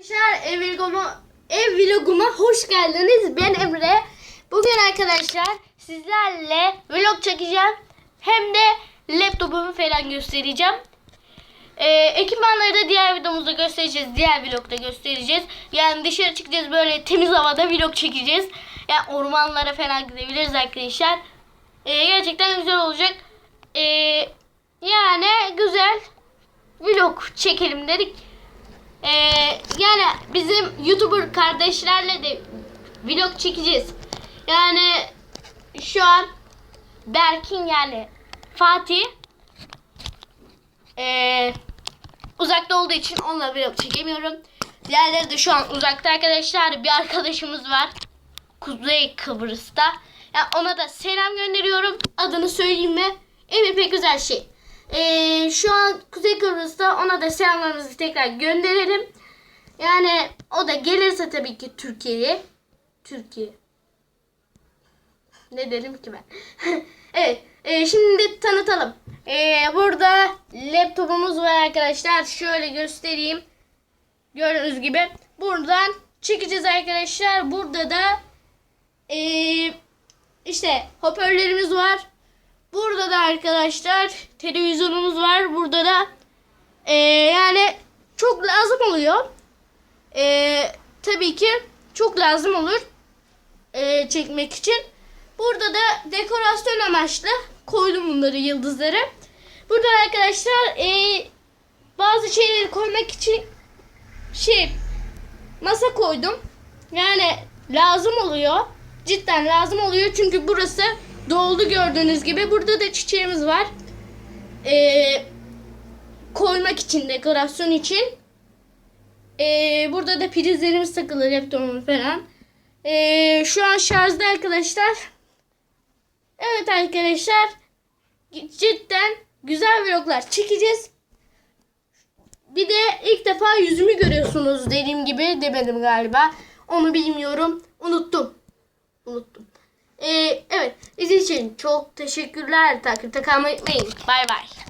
Arkadaşlar ev vloguma, ev vloguma hoş geldiniz. Ben Emre. Bugün arkadaşlar sizlerle vlog çekeceğim. Hem de laptopumu falan göstereceğim. Ee, ekipmanları da diğer videomuzda göstereceğiz. Diğer vlogda göstereceğiz. Yani dışarı çıkacağız böyle temiz havada vlog çekeceğiz. Yani ormanlara falan gidebiliriz arkadaşlar. Ee, gerçekten güzel olacak. Ee, yani güzel vlog çekelim dedik. Ee, yani bizim YouTuber kardeşlerle de vlog çekeceğiz. Yani şu an Berkin yani Fatih ee, uzakta olduğu için onunla vlog çekemiyorum. Diğerleri de şu an uzakta arkadaşlar. Bir arkadaşımız var. Kuzey Kıbrıs'ta. Yani ona da selam gönderiyorum. Adını söyleyeyim mi? Emir pek güzel şey. Ee, şu an Kuzey Kıbrıs'ta ona da selamlarımızı tekrar gönderelim. Yani o da gelirse tabii ki Türkiye'ye. Türkiye. Ne dedim ki ben? evet. e, şimdi tanıtalım. E, burada laptopumuz var arkadaşlar. Şöyle göstereyim. Gördüğünüz gibi. Buradan çekeceğiz arkadaşlar. Burada da e, işte hoparlörlerimiz var. Burada da arkadaşlar televizyonumuz var. Burada da e, yani çok lazım oluyor. E, tabii ki çok lazım olur e, çekmek için. Burada da dekorasyon amaçlı koydum bunları yıldızları. Burada arkadaşlar e, bazı şeyleri koymak için şey masa koydum. Yani lazım oluyor. Cidden lazım oluyor çünkü burası doldu gördüğünüz gibi. Burada da çiçeğimiz var. Ee, koymak için dekorasyon için. Ee, burada da prizlerimiz takılı laptopum falan. Ee, şu an şarjda arkadaşlar. Evet arkadaşlar. Cidden güzel vloglar çekeceğiz. Bir de ilk defa yüzümü görüyorsunuz dediğim gibi demedim galiba. Onu bilmiyorum. Unuttum. Unuttum. Ee, için çok teşekkürler. Takipte kalmayı unutmayın. Bay bay.